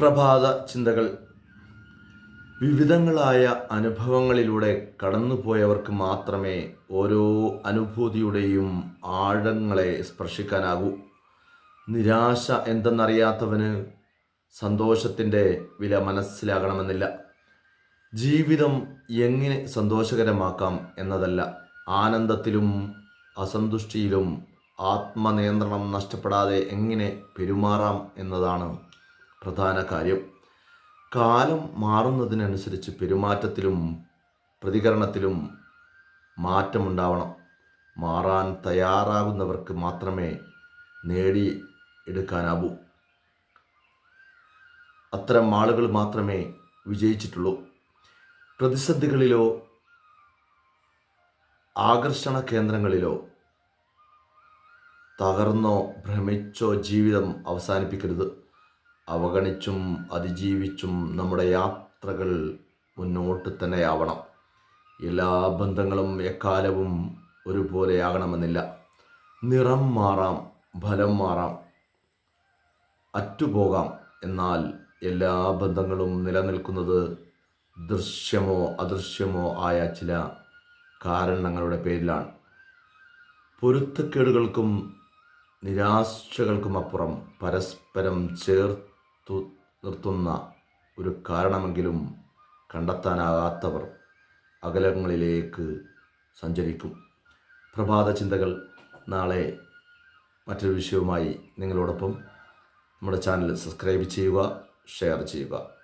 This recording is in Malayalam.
പ്രഭാത ചിന്തകൾ. വിവിധങ്ങളായ അനുഭവങ്ങളിലൂടെ കടന്നുപോയവർക്ക് മാത്രമേ ഓരോ അനുഭൂതിയുടെയും ആഴങ്ങളെ സ്പർശിക്കാനാകൂ. നിരാശ എന്തെന്നറിയാത്തവന് സന്തോഷത്തിന്റെ വില മനസ്സിലാകണമെന്നില്ല. ജീവിതം എങ്ങനെ സന്തോഷകരമാക്കാം എന്നതല്ല. ആനന്ദത്തിലും അസന്തുഷ്ടിയിലും ആത്മനിയന്ത്രണം നഷ്ടപ്പെടാതെ എങ്ങനെ പെരുമാറാം എന്നതാണ് പ്രധാന കാര്യം. കാലം മാറുന്നതിനനുസരിച്ച് പെരുമാറ്റത്തിലും പ്രതികരണത്തിലും മാറ്റമുണ്ടാവണം. മാറാൻ തയ്യാറാകുന്നവർക്ക് മാത്രമേ നേടി എടുക്കാനാവൂ. അത്തരം ആളുകൾ മാത്രമേ വിജയിച്ചിട്ടുള്ളൂ. പ്രതിസന്ധികളിലോ ആകർഷണ കേന്ദ്രങ്ങളിലോ തകർന്നോ ഭ്രമിച്ചോ ജീവിതം അവസാനിപ്പിക്കരുത്. അവഗണിച്ചും അതിജീവിച്ചും നമ്മുടെ യാത്രകൾ മുന്നോട്ട് തന്നെയാവണം. എല്ലാ ബന്ധങ്ങളും എക്കാലവും ഒരുപോലെയാകണമെന്നില്ല നിറം മാറാം ഫലം മാറാം അറ്റുപോകാം. എന്നാൽ എല്ലാ ബന്ധങ്ങളും നിലനിൽക്കുന്നത് ദൃശ്യമോ അദൃശ്യമോ ആയ ചില കാരണങ്ങളുടെ പേരിലാണ്. പൊരുത്തക്കേടുകൾക്കും നിരാശകൾക്കുമപ്പുറം പരസ്പരം ചേർത്തു നിർത്തുന്ന ഒരു കാരണമെങ്കിലും കണ്ടെത്താനാകാത്തവർ അകലങ്ങളിലേക്ക് സഞ്ചരിക്കും. പ്രഭാത ചിന്തകൾ നാളെ മറ്റൊരു വിഷയവുമായി നിങ്ങളോടൊപ്പം. നമ്മുടെ ചാനൽ സബ്സ്ക്രൈബ് ചെയ്യുക ഷെയർ ചെയ്യുക.